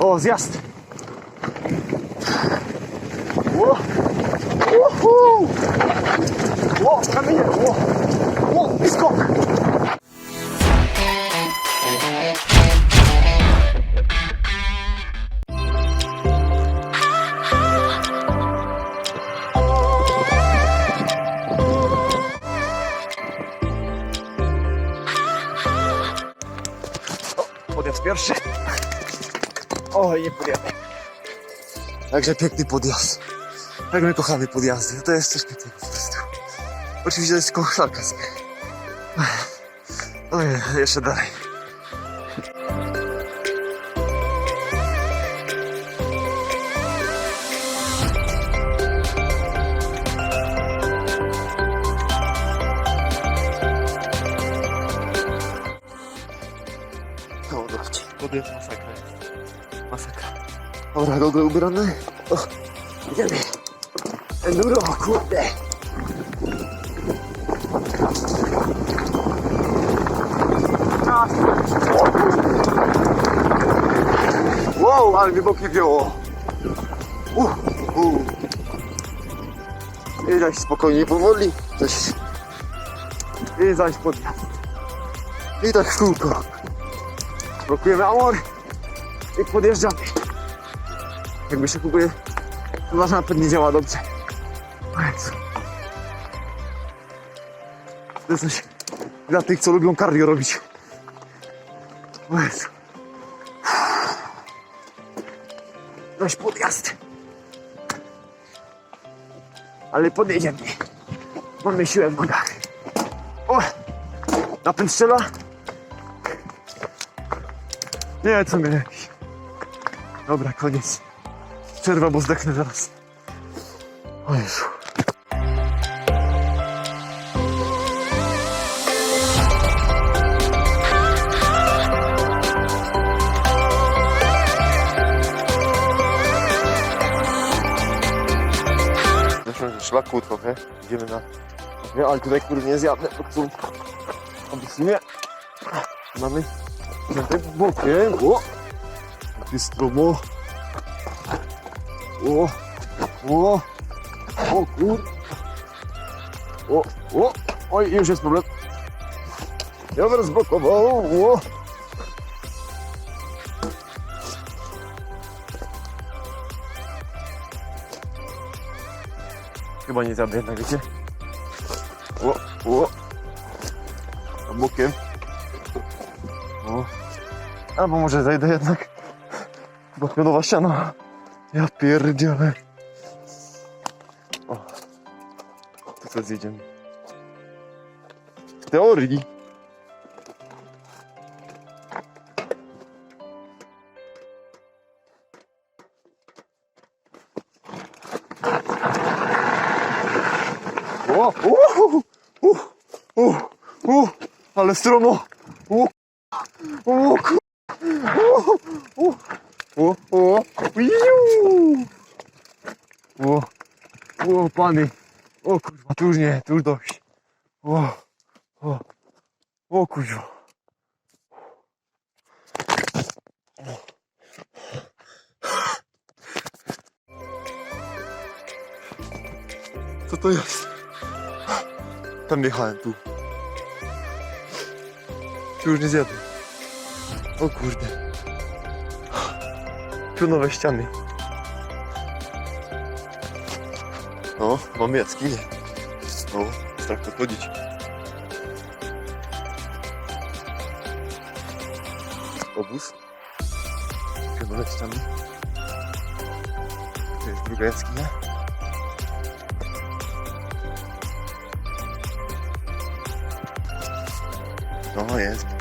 O, zjazd. O, uhu. o kamienie, o, o, i skok. Podjazd pierwszy. Oj, nie podjadę. Także piękny podjazd. Jak my kochamy podjazdy. To jest coś pięknego po prostu. Oczywiście to jest koszarka sobie. No i jeszcze dalej. O. Podjazd masakra. Masakra. Dobra, gogle ubierane. O, idziemy. Enduro, kurde. Wow, ale mi boki wzięło. Uh, uh. I zaś spokojnie, powoli. Coś. I zaś podjazd. I tak w kółko. Blokujemy amor i podjeżdżamy. Jakby się próbuje, to nasz napęd nie działa dobrze. To jest coś dla tych, co lubią cardio robić. Jezu. Dość podjazd. Ale podjedziemy. Mamy siłę w nogach. O! Napęd strzela. Nie, co mnie. Dobra, koniec. Przerwa, bo zdechnę zaraz. O Jezu. Szlaku trochę. Idziemy na... Nie, ale tutaj kurde nie zjadę, bo tu... Obecnie nie. Mamy... Bokiem. O! Stromo. O! O! O kur... O! O! Oj, już jest problem. Ja bym rozblokował. O! Chyba nie zabiję jednak, wiecie? O! O! A Bokiem. O! Albo może zejdę jednak. Bo pionowa ściana. Ja pierdzielę. O. To co zjedziemy? W teorii. O, o, o, o, o, ale stromo o, o, iu. o, o, pany. O kurwa, tu już nie, tu już dość. O, o, o kurwa. Co to jest? Tam jechałem, tu. Tu już nie zjadę. O kurde. Pionowe ściany. O, mamy jaskinię. O, strach podchodzić. Obóz. Pionowe ściany. To jest druga jaskinia. No jest.